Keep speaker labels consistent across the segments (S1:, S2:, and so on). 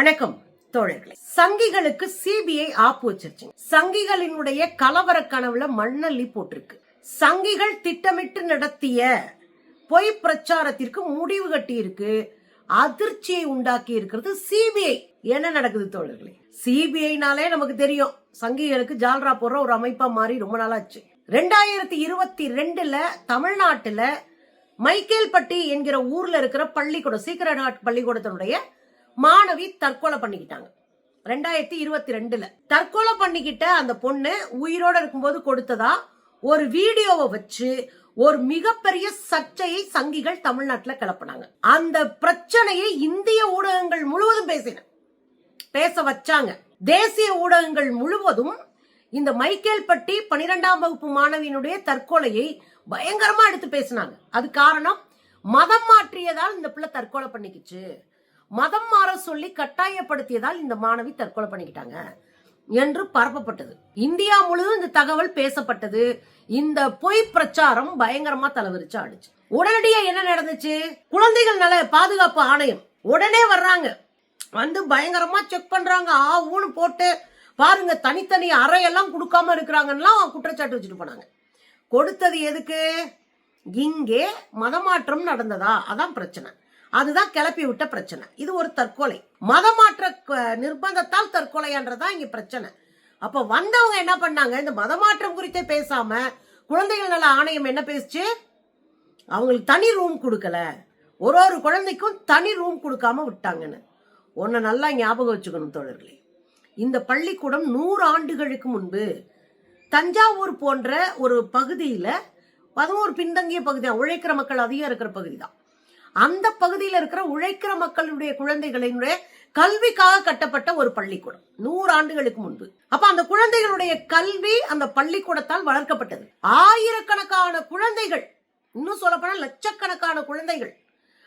S1: வணக்கம் தோழர்களே. சங்கிகளுக்கு சிபிஐ ஆப்பு வச்சிருச்சு. சங்கிகளினுடைய கலவர கனவுல மண்ணள்ளி போட்டிருக்கு. சங்கிகள் திட்டமிட்டு நடத்திய பொய் பிரச்சாரத்திற்கு முடிவு கட்டி இருக்கு அதிர்ச்சியை உண்டாக்கி இருக்கிறது சிபிஐ என்ன நடக்குது தோழர்களே? சிபிஐனாலே நமக்கு தெரியும். சங்கிகளுக்கு ஜால்ரா போடுற ஒரு அமைப்பா மாறி ரொம்ப நாளாச்சு. ரெண்டாயிரத்தி இருபத்தி ரெண்டுல தமிழ்நாட்டுல மைக்கேல்பட்டி என்கிற ஊர்ல இருக்கிற பள்ளிக்கூடம் சீக்கிர நாட் பள்ளிக்கூடத்தினுடைய மாணவி தற்கொலை பண்ணிக்கிட்டாங்க. ரெண்டாயிரத்தி இருபத்தி ரெண்டுல. தற்கொலை பண்ணிக்கிட்ட அந்த பொண்ணு உயிரோட இருக்கும்போது கொடுத்ததா? ஒரு வீடியோவை வச்சு ஒரு மிகப்பெரிய சர்ச்சையை சங்கிகள் தமிழ்நாட்டில் கிளப்பினாங்க. அந்த பிரச்சனையை இந்திய ஊடகங்கள் முழுவதும் பேசின. பேச வச்சாங்க. தேசிய ஊடகங்கள் முழுவதும் இந்த மைக்கேல்பட்டி பனிரெண்டாம் வகுப்பு மாணவியினுடைய தற்கொலையை பயங்கரமா எடுத்து பேசினாங்க. அது காரணம் மதம் மாற்றியதால் இந்த பிள்ளை தற்கொலை பண்ணிக்கிச்சு. மதம் மாற சொல்லி கட்டாயப்படுத்தியதால் இந்த மாணவி தற்கொலை பண்ணிக்கிட்டாங்க என்று பரப்பப்பட்டது. இந்தியா முழுவதும் இந்த தகவல் பேசப்பட்டது. இந்த பொய் பிரச்சாரம் பயங்கரமா தலைவிரிச்சு ஆடுச்சு. உடனடியா என்ன நடந்துச்சு? குழந்தைகள் நல பாதுகாப்பு ஆணையம் உடனே வர்றாங்க. வந்து பயங்கரமா செக் பண்றாங்க. ஆ ஊனு போட்டு பாருங்க தனித்தனி அறையெல்லாம் கொடுக்காம இருக்கிறாங்கலாம் குற்றச்சாட்டு வச்சுட்டு போனாங்க. கொடுத்தது எதுக்கு? இங்கே மதமாற்றம் நடந்ததா? அதான் பிரச்சனை. அதுதான் கிளப்பி விட்ட பிரச்சனை. இது ஒரு தற்கொலை. மதமாற்ற நிர்பந்தத்தால் தற்கொலைன்றதா இங்க பிரச்சனை. அப்ப வந்தவங்க என்ன பண்ணாங்க? இந்த மதமாற்றம் குறித்தே பேசாம குழந்தைகள் நல ஆணையம் என்ன பேசுச்சு? அவங்களுக்கு தனி ரூம் கொடுக்கல. ஒரு ஒரு குழந்தைக்கும் தனி ரூம் கொடுக்காம விட்டாங்கன்னு. ஒன்றை நல்லா ஞாபகம் வச்சுக்கணும் தோழர்களே. இந்த பள்ளிக்கூடம் நூறு ஆண்டுகளுக்கு முன்பு தஞ்சாவூர் போன்ற ஒரு பகுதியில் பதினோரு பின்தங்கிய பகுதி தான் உழைக்கிற மக்கள் அதிகம் இருக்கிற பகுதி தான் அந்த பகுதியில் இருக்கிற உழைக்கிற மக்களுடைய குழந்தைகளினுடைய கல்விக்காக கட்டப்பட்ட ஒரு பள்ளிக்கூடம். நூறு ஆண்டுகளுக்கு முன்பு. அப்ப அந்த குழந்தைகளுடைய கல்வி அந்த பள்ளிக்கூடத்தால் வளர்க்கப்பட்டது. ஆயிரக்கணக்கான குழந்தைகள் இன்னும் சொல்லப்போனா லட்சக்கணக்கான குழந்தைகள்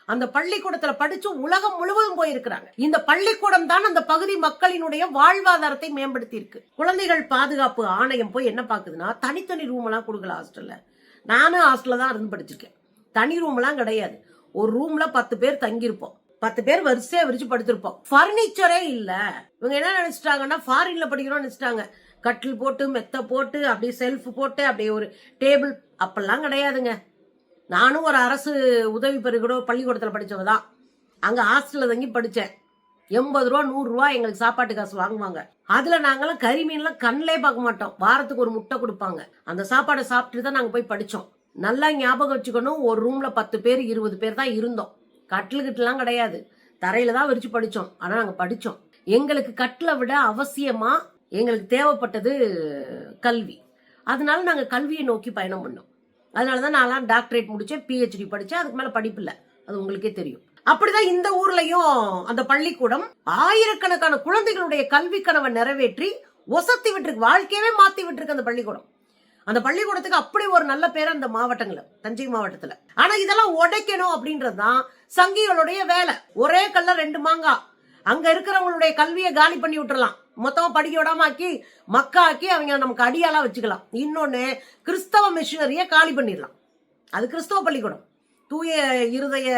S1: அந்த பள்ளிக்கூடத்துல படிச்சு உலகம் முழுவதும் போயிருக்கிறாங்க. இந்த பள்ளிக்கூடம் தான் அந்த பகுதி மக்களினுடைய வாழ்வாதாரத்தை மேம்படுத்தி இருக்கு குழந்தைகள் பாதுகாப்பு ஆணையம் போய் என்ன பாக்குதுன்னா தனித்தனி ரூம் எல்லாம் கொடுக்கல ஹாஸ்டல்ல நானும் ஹாஸ்டல்ல தான் இருந்து படிச்சிருக்கேன். தனி ரூம் எல்லாம் கிடையாது. ஒரு ரூம்ல பத்து பேர் தங்கியிருப்போம். பத்து பேர் வரிசையா விரிச்சு படுத்திருப்போம். பர்னிச்சரே இல்ல. இவங்க என்ன நினைச்சிட்டாங்கன்னா ஃபாரின்ல படிக்கிறோம்னு நினைச்சிட்டாங்க. கட்டில் போட்டு மெத்த போட்டு அப்படியே செல்ஃப் போட்டு அப்படியே ஒரு டேபிள் அப்பெல்லாம் கிடையாதுங்க. நானும் ஒரு அரசு உதவி பெறுகிறோ பள்ளிக்கூடத்தில் படித்தவ தான். அங்கே ஹாஸ்டலில் தங்கி படித்தேன் எண்பது ரூபா நூறுரூவா எங்களுக்கு சாப்பாட்டு காசு வாங்குவாங்க. அதில் நாங்களாம் கறி மீன்லாம் கண்ணிலே பார்க்க மாட்டோம். வாரத்துக்கு ஒரு முட்டை கொடுப்பாங்க. அந்த சாப்பாடை சாப்பிட்டு தான் நாங்கள் போய் படித்தோம் நல்லா ஞாபகம் வச்சுக்கணும். ஒரு ரூமில் பத்து பேர் இருபது பேர் தான் இருந்தோம். கட்டில்கிட்டலாம் கிடையாது. தரையில தான் விரிச்சு படித்தோம் ஆனால் நாங்கள் படித்தோம் எங்களுக்கு கட்டிலை விட அவசியமாக எங்களுக்கு தேவைப்பட்டது கல்வி. அதனால நாங்கள் கல்வியை நோக்கி பயணம் பண்ணோம். அதனால தான் நான்லாம் டாக்டரேட் முடித்தேன் பிஹெச்டி படித்தேன் அதுக்கு மேலே படிப்பு அது உங்களுக்கே தெரியும். அப்படிதான் இந்த ஊர்லயும் அந்த பள்ளிக்கூடம் ஆயிரக்கணக்கான குழந்தைகளுடைய கல்வி கனவை நிறைவேற்றி ஒசத்தி விட்டுருக்கு. வாழ்க்கையவே மாத்தி விட்டுருக்கு அந்த பள்ளிக்கூடம். அந்த பள்ளிக்கூடத்துக்கு அப்படி ஒரு நல்ல பேர் அந்த மாவட்டங்கள்ல தஞ்சை மாவட்டத்துல. ஆனா இதெல்லாம் உடைக்கணும் அப்படின்றது தான் சங்கிகளுடைய வேலை. ஒரே கல்ல ரெண்டு மாங்கா. அங்க இருக்கிறவங்களுடைய கல்வியை காலி பண்ணி விட்டுறலாம். மொத்தமா படிக்க விடாம ஆக்கி மக்காக்கி அவங்க நமக்கு அடியாளா வச்சுக்கலாம். இன்னொன்னு கிறிஸ்தவ மிஷினரிய காலி பண்ணிடலாம். அது கிறிஸ்தவ பள்ளிக்கூடம். தூய இருதய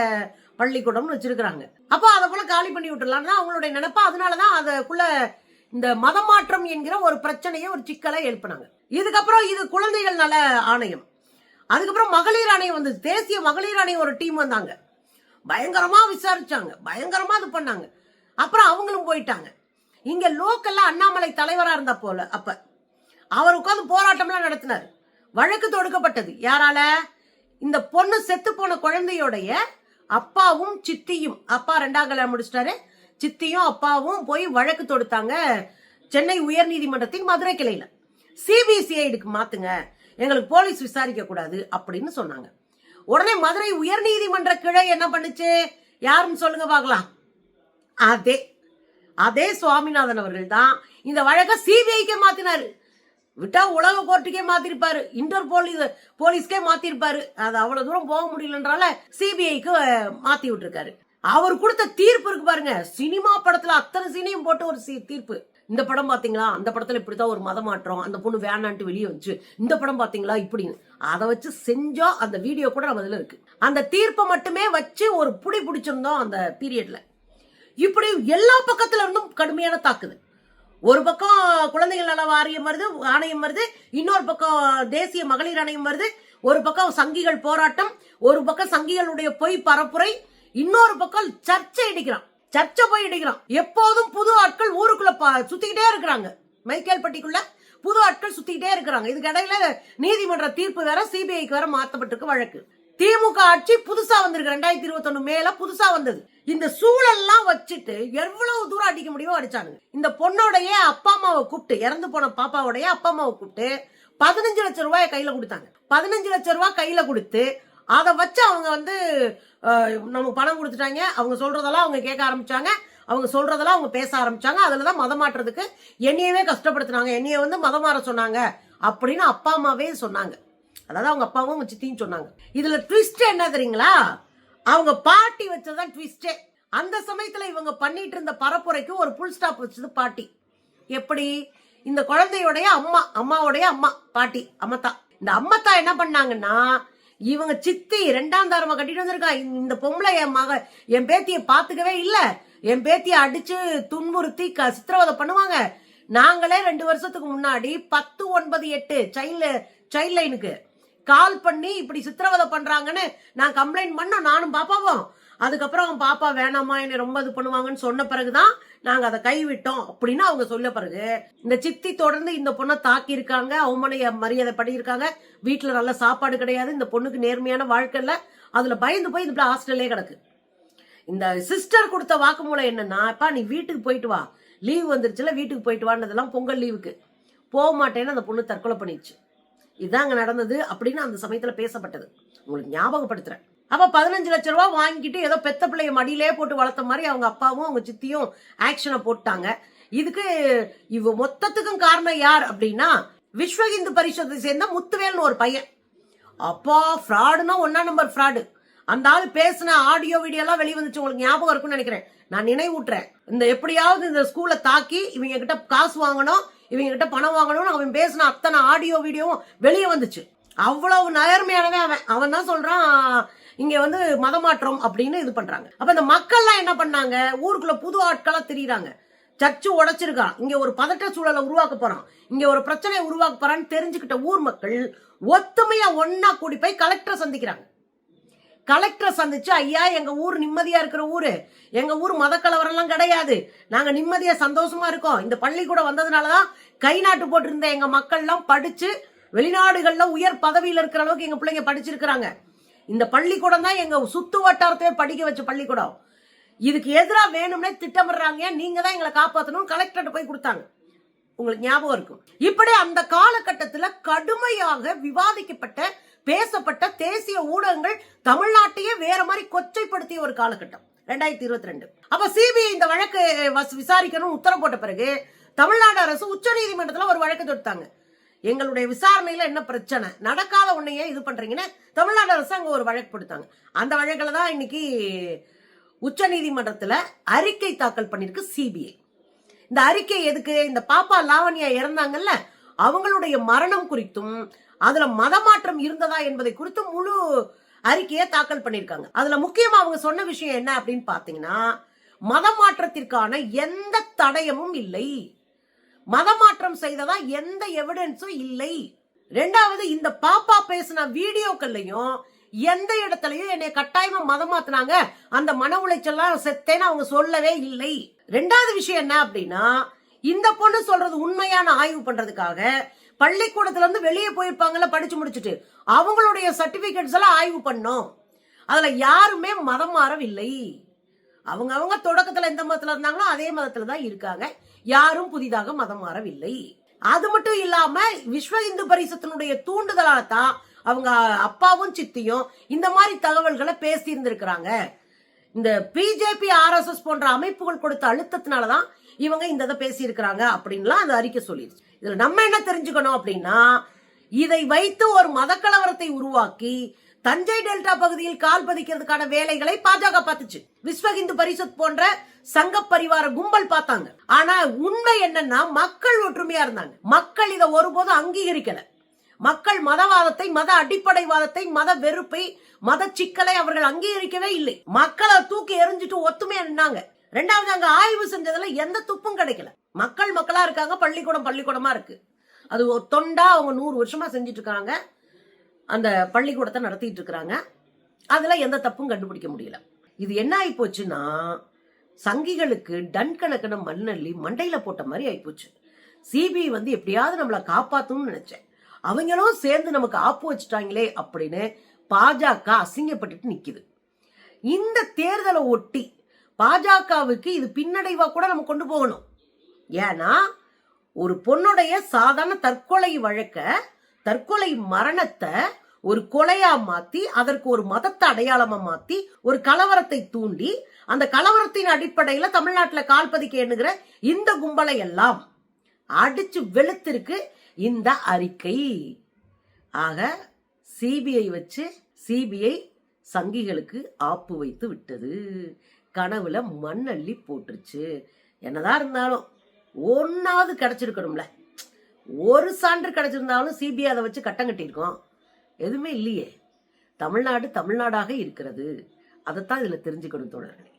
S1: பள்ளிக்கூடம்னு வச்சிருக்கிறாங்க. அப்போ அதை போல காலி பண்ணி விட்டுறலாம் அவங்களுடைய நினைப்பா. அதனாலதான் அதுக்குள்ள இந்த மதமாற்றம் என்கிற ஒரு பிரச்சனையை ஒரு சிக்கலை எழுப்பினாங்க இதுக்கப்புறம் இது குழந்தைகள் நல ஆணையம். அதுக்கப்புறம் மகளிர் ஆணையம் வந்து தேசிய மகளிர் ஆணையம் ஒரு டீம் வந்தாங்க. பயங்கரமா விசாரிச்சாங்க. பயங்கரமா இது பண்ணாங்க. அப்புறம் அவங்களும் போயிட்டாங்க. இங்க லோக்கல்ல அண்ணாமலை தலைவரா இருந்தா போல அப்ப. அவர் உட்காந்து போராட்டம்லாம் நடத்தினார். வழக்கு தொடுக்கப்பட்டது. யாரால? இந்த பொண்ணு செத்து போன குழந்தையோடைய அப்பாவும் சித்தியும். அப்பா ரெண்டாம் கல்யாணம் முடிச்சிட்டாரு. சித்தியும் அப்பாவும் போய் வழக்கு தொடுத்தாங்க. சென்னை உயர்நீதிமன்றத்தின் மதுரை கிளையில. சிபிசிஐடிக்கு மாத்துங்க. எங்களுக்கு போலீஸ் விசாரிக்க கூடாது அப்படின்னு சொன்னாங்க. உடனே மதுரை உயர்நீதிமன்ற கிளை என்ன பண்ணுச்சு? யாருன்னு சொல்லுங்க பார்க்கலாம். அதே அதே சுவாமிநாதன் அவர்கள் தான் இந்த வழக்கை சிபிஐக்கே மாத்தினாரு. விட்டா உலக கோர்ட்டுக்கே மாத்திருப்பாரு. இன்டர்போல் இது போலீஸ்க்கே மாத்திருப்பாரு. அது அவ்வளவு தூரம் போக முடியலன்றால சிபிஐக்கு மாத்தி விட்டுருக்காரு. அவர் கொடுத்த தீர்ப்பு இருக்கு பாருங்க. சினிமா படத்துல அத்தனை சீனையும் போட்டு ஒரு சி- தீர்ப்பு. இந்த படம் பாத்தீங்களா? அந்த படத்துல இப்படித்தான் ஒரு மத மாற்றம். அந்த பொண்ணு வேணான்ட்டு வெளியே வந்துச்சு. இந்த படம் பாத்தீங்களா? இப்படின்னு. அதை வச்சு செஞ்சா அந்த வீடியோ கூட நம்ம இதுல இருக்கு. அந்த தீர்ப்பை மட்டுமே வச்சு ஒரு புடி பிடிச்சிருந்தோம் அந்த பீரியட்ல இப்படி எல்லா பக்கத்துல இருந்தும் கடுமையான தாக்குது ஒரு பக்கம் குழந்தைகள் நல வாரியம் வருது ஆணையம் வருது இன்னொரு பக்கம் தேசிய மகளிர் ஆணையம் வருது ஒரு பக்கம் சங்கிகள் போராட்டம் ஒரு பக்கம் சங்கிகளுடைய பொய் பரப்புரை இன்னொரு பக்கம் சர்ச்சை அடிக்கிறான் சர்ச்சை போய் இடிக்கிறான் எப்போதும் புது ஆட்கள் ஊருக்குள்ள சுத்திக்கிட்டே இருக்கிறாங்க. மைக்கேல்பட்டிக்குள்ள புது ஆட்கள் சுத்திக்கிட்டே இருக்கிறாங்க. இதுக்கு இடையில நீதிமன்ற தீர்ப்பு வேற சிபிஐக்கு வேற மாத்தப்பட்டிருக்கு வழக்கு. திமுக ஆட்சி புதுசா வந்திருக்கு. ரெண்டாயிரத்தி இருபத்தி மேல புதுசா வந்தது. இந்த சூழல்லாம் வச்சுட்டு எவ்வளவு தூரம் அடிக்க முடியுமோ அடிச்சாங்க இந்த பொண்ணோடைய அப்பா அம்மாவை கூப்பிட்டு இறந்து போன பாப்பாவுடைய அப்பா அம்மாவை கூப்பிட்டு பதினஞ்சு லட்சம் ரூபாய் கையில கொடுத்தாங்க. பதினஞ்சு லட்சம் ரூபாய் கையில கொடுத்து அதை வச்சு அவங்க வந்து நம்ம நமக்கு பணம் கொடுத்துட்டாங்க. அவங்க சொல்றதெல்லாம் அவங்க கேட்க ஆரம்பிச்சாங்க. அவங்க சொல்றதெல்லாம் அவங்க பேச ஆரம்பிச்சாங்க. தான் மதம் மாற்றுறதுக்கு என்னையவே கஷ்டப்படுத்துனாங்க. என்னைய வந்து மதம் மாற சொன்னாங்க அப்படின்னு அப்பா அம்மாவே சொன்னாங்க. அதாவது அவங்க அப்பாவும் அவங்க சித்தியும் சொன்னாங்க. இதுல ட்விஸ்ட் என்ன தெரியுங்களா? அவங்க பாட்டி வச்சதுதான் ட்விஸ்டே அந்த சமயத்துல இவங்க பண்ணிட்டு இருந்த பரப்புரைக்கு ஒரு புல் ஸ்டாப் வச்சது பாட்டி. எப்படி? இந்த குழந்தையுடைய அம்மா அம்மாவுடைய அம்மா பாட்டி அம்மத்தா இந்த அம்மத்தா என்ன பண்ணாங்கன்னா இவங்க சித்தி ரெண்டாம் தாரமா கட்டிட்டு வந்திருக்கா. இந்த பொம்பளை என் மக என் பேத்திய பாத்துக்கவே இல்ல. என் பேத்திய அடிச்சு துன்புறுத்தி க- சித்திரவதை பண்ணுவாங்க. நாங்களே ரெண்டு வருஷத்துக்கு முன்னாடி பத்து ஒன்பது எட்டு சைல்டு சைல்ட் லைனுக்கு கால் பண்ணி இப்படி சித்திரவதை பண்றாங்கன்னு நான் கம்ப்ளைண்ட் பண்ணோம் நானும் பாப்பாவும். அதுக்கப்புறம் அவன் பாப்பா வேணாமா என்னை ரொம்ப இது பண்ணுவாங்கன்னு சொன்ன பிறகுதான் நாங்க அதை கைவிட்டோம் அப்படின்னு அவங்க சொல்ல பிறகு இந்த சித்தி தொடர்ந்து இந்த பொண்ணை தாக்கி இருக்காங்க அவமனைய மரியாதை பண்ணியிருக்காங்க. வீட்டுல நல்ல சாப்பாடு கிடையாது இந்த பொண்ணுக்கு நேர்மையான வாழ்க்கை இல்ல. அதுல பயந்து போய் இந்த ஹாஸ்டல்லே கிடக்கு. இந்த சிஸ்டர் கொடுத்த வாக்குமூலம் என்னன்னா அப்பா நீ வீட்டுக்கு போயிட்டு வா. லீவ் வந்துருச்சுல வீட்டுக்கு போயிட்டு வான்னதெல்லாம் பொங்கல் லீவுக்கு. போக மாட்டேன்னு அந்த பொண்ணு தற்கொலை பண்ணிடுச்சு. இதாங்க நடந்தது அப்படின்னு அந்த சமயத்துல பேசப்பட்டது. உங்களுக்கு ஞாபகப்படுத்துறேன். அப்போ பதினஞ்சு லட்ச ரூபா வாங்கிட்டு ஏதோ பெத்த பிள்ளைய மடியிலே போட்டு வளர்த்த மாதிரி அவங்க அப்பாவும் அவங்க சித்தியும் ஆக்ஷனை போட்டாங்க. இதுக்கு இவ மொத்தத்துக்கும் காரணம் யார் அப்படின்னா விஸ்வ இந்து பரிஷத்தை சேர்ந்த முத்துவேல்னு ஒரு பையன். அப்பா ஃப்ராடுனா ஒன்னா நம்பர் ஃப்ராடு அந்த ஆள் பேசின ஆடியோ வீடியோ எல்லாம் வெளியே வந்துச்சு. உங்களுக்கு ஞாபகம் இருக்கும்னு நினைக்கிறேன். நான் நினைவூட்டுறேன். இந்த எப்படியாவது இந்த ஸ்கூலை தாக்கி இவங்க கிட்ட காசு வாங்கணும் இவங்க கிட்ட பணம் வாங்கணும்னு அவன் பேசின அத்தனை ஆடியோ வீடியோவும் வெளியே வந்துச்சு. அவ்வளவு நேர்மையானவன் அவன். அவன் தான் சொல்றான் இங்க வந்து மதமாற்றம் அப்படின்னு இது பண்றாங்க. அப்ப இந்த மக்கள்லாம் என்ன பண்ணாங்க? ஊருக்குள்ள புது ஆட்களா தெரியுறாங்க. சர்ச்சு உடைச்சிருக்கான் இங்க ஒரு பதட்ட சூழலை உருவாக்க போறான். இங்க ஒரு பிரச்சனையை உருவாக்க போறான்னு தெரிஞ்சுக்கிட்ட ஊர் மக்கள் ஒத்துமையா ஒன்னா கூடி போய் கலெக்டரை சந்திக்கிறாங்க. கலெக்டரை சந்திச்சு ஐயா எங்க ஊர் நிம்மதியா இருக்கிற ஊரு. எங்க ஊர் மத கலவரம்லாம் கிடையாது. நாங்க நிம்மதியா சந்தோஷமா இருக்கோம். இந்த பள்ளிக்கூடம் வந்ததுனாலதான் கை நாட்டு போட்டிருந்த எங்க மக்கள்லாம் படிச்சு வெளிநாடுகள்ல உயர் பதவியில இருக்கிற அளவுக்கு எங்க பிள்ளைங்க படிச்சிருக்கிறாங்க. இந்த பள்ளிக்கூடம் தான் எங்க சுத்து வட்டாரத்தையே படிக்க வச்ச பள்ளிக்கூடம். இதுக்கு எதிராக வேணும்னே திட்டமிடுறாங்க. நீங்க தான் எங்களை காப்பாற்றணும் கலெக்டர்கிட்ட போய் கொடுத்தாங்க. உங்களுக்கு ஞாபகம் இருக்கும். இப்படி அந்த காலகட்டத்தில் கடுமையாக விவாதிக்கப்பட்ட பேசப்பட்ட தேசிய ஊடகங்கள் தமிழ்நாட்டையே வேற மாதிரி கொச்சைப்படுத்திய ஒரு காலகட்டம். ரெண்டாயிரத்தி இருபத்தி ரெண்டு. அப்ப சிபிஐ இந்த வழக்கு வஸ்- விசாரிக்கணும் உத்தரவு போட்ட பிறகு தமிழ்நாடு அரசு உச்சநீதிமன்றத்துல ஒரு வழக்கு தொடுத்தாங்க. எங்களுடைய விசாரணையில என்ன பிரச்சனை? நடக்காத உன்னையே இது பண்றீங்கன்னு தமிழ்நாடு அரசு அங்கே ஒரு வழக்கு கொடுத்தாங்க அந்த வழக்கில் தான் இன்னைக்கு உச்சநீதிமன்றத்துல அறிக்கை தாக்கல் பண்ணிருக்கு சிபிஐ. இந்த அறிக்கை எதுக்கு? இந்த பாப்பா லாவண்யா இறந்தாங்கல்ல அவங்களுடைய மரணம் குறித்தும் அதுல மதமாற்றம் இருந்ததா என்பதை குறித்து முழு அறிக்கையை தாக்கல் பண்ணியிருக்காங்க. அதுல முக்கியமா அவங்க சொன்ன விஷயம் என்ன அப்படின்னு பாத்தீங்கன்னா மதமாற்றத்திற்கான எந்த தடயமும் இல்லை. மதமாற்றம் செய்ததா எந்த எவிடன்ஸும் இல்லை. ரெண்டாவது இந்த பாப்பா பேசின வீடியோக்கள்லயும் எந்த இடத்துலயும் என்னை கட்டாயமா மதம் அந்த மன உளைச்சல்லாம் செத்தேன்னு அவங்க சொல்லவே இல்லை. ரெண்டாவது விஷயம் என்ன அப்படின்னா இந்த பொண்ணு சொல்றது உண்மையான ஆய்வு பண்றதுக்காக பள்ளிக்கூடத்துல இருந்து வெளியே போயிருப்பாங்கல்ல படிச்சு முடிச்சுட்டு. அவங்களுடைய சர்டிபிகேட்ஸ் எல்லாம் ஆய்வு பண்ணோம். அதுல யாருமே மதம் மாறவில்லை. அவங்க அவங்க தொடக்கத்துல எந்த மதத்துல இருந்தாங்களோ அதே மதத்துல தான் இருக்காங்க. யாரும் புதிதாக மதம் மாறவில்லை. அது மட்டும் இல்லாம விஸ்வ இந்து பரிசத்தினுடைய தூண்டுதலால தான் அவங்க அப்பாவும் சித்தியும் இந்த மாதிரி தகவல்களை பேசி இருந்திருக்கிறாங்க இந்த பிஜேபி ஆர்எஸ்எஸ் போன்ற அமைப்புகள் கொடுத்த அழுத்தத்தினாலதான் இவங்க இந்த இதை பேசி இருக்கிறாங்க அப்படின்லாம் அந்த அறிக்கை சொல்லிடுச்சு இதுல நம்ம என்ன தெரிஞ்சுக்கணும் அப்படின்னா இதை வைத்து ஒரு மதக்கலவரத்தை உருவாக்கி தஞ்சை டெல்டா பகுதியில் கால் பதிக்கிறதுக்கான வேலைகளை பாஜக பார்த்துச்சு. விஸ்வ இந்து பரிஷத் போன்ற சங்க பரிவார கும்பல் பார்த்தாங்க. ஆனா உண்மை என்னன்னா மக்கள் ஒற்றுமையா இருந்தாங்க. மக்கள் இதை ஒருபோதும் அங்கீகரிக்கல. மக்கள் மதவாதத்தை மத அடிப்படைவாதத்தை மத வெறுப்பை மத சிக்கலை அவர்கள் அங்கீகரிக்கவே இல்லை. மக்களை தூக்கி எறிஞ்சிட்டு ஒத்துமையா நின்னாங்க. ரெண்டாவது அங்க ஆய்வு செஞ்சதுல எந்த துப்பும் கிடைக்கல. மக்கள் மக்களா இருக்காங்க பள்ளிக்கூடம் பள்ளிக்கூடமா இருக்கு. அது தொண்டா அவங்க நூறு வருஷமா செஞ்சுட்டு இருக்காங்க. அந்த பள்ளிக்கூடத்தை நடத்திட்டு இருக்கிறாங்க. அதில் எந்த தப்பும் கண்டுபிடிக்க முடியல. இது என்ன ஆகிப்போச்சுன்னா சங்கிகளுக்கு டன் கணக்கின மண்ணள்ளி மண்டையில் போட்ட மாதிரி ஆகிப்போச்சு சிபிஐ வந்து எப்படியாவது நம்மளை காப்பாற்றணும்னு நினைச்சேன். அவங்களும் சேர்ந்து நமக்கு ஆப்பு வச்சுட்டாங்களே அப்படின்னு பாஜக அசிங்கப்பட்டுட்டு நிற்கிது இந்த தேர்தலை ஒட்டி பாஜகவுக்கு இது பின்னடைவாக கூட நம்ம கொண்டு போகணும். ஏன்னா ஒரு பொண்ணுடைய சாதாரண தற்கொலை வழக்க தற்கொலை மரணத்தை ஒரு கொலையா மாத்தி அதற்கு ஒரு மதத்தை அடையாளமா மாத்தி ஒரு கலவரத்தை தூண்டி அந்த கலவரத்தின் அடிப்படையில தமிழ்நாட்டுல கால்பதிக்க எண்ணுகிற இந்த கும்பலை எல்லாம் அடிச்சு வெளுத்திருக்கு இந்த அறிக்கை. ஆக சிபிஐ வச்சு சிபிஐ சங்கிகளுக்கு ஆப்பு வைத்து விட்டது. கனவுல மண்ணள்ளி போட்டுருச்சு. என்னதான் இருந்தாலும் ஒன்னாவது கிடைச்சிருக்கணும்ல. ஒரு சான்று கிடைச்சிருந்தாலும் சிபிஐ அதை வச்சு கட்டம் கட்டியிருக்கோம். எதுவுமே இல்லையே. தமிழ்நாடு தமிழ்நாடாக இருக்கிறது. அதைத்தான் இதில் தெரிஞ்சுக்கணும் தோழர்களே.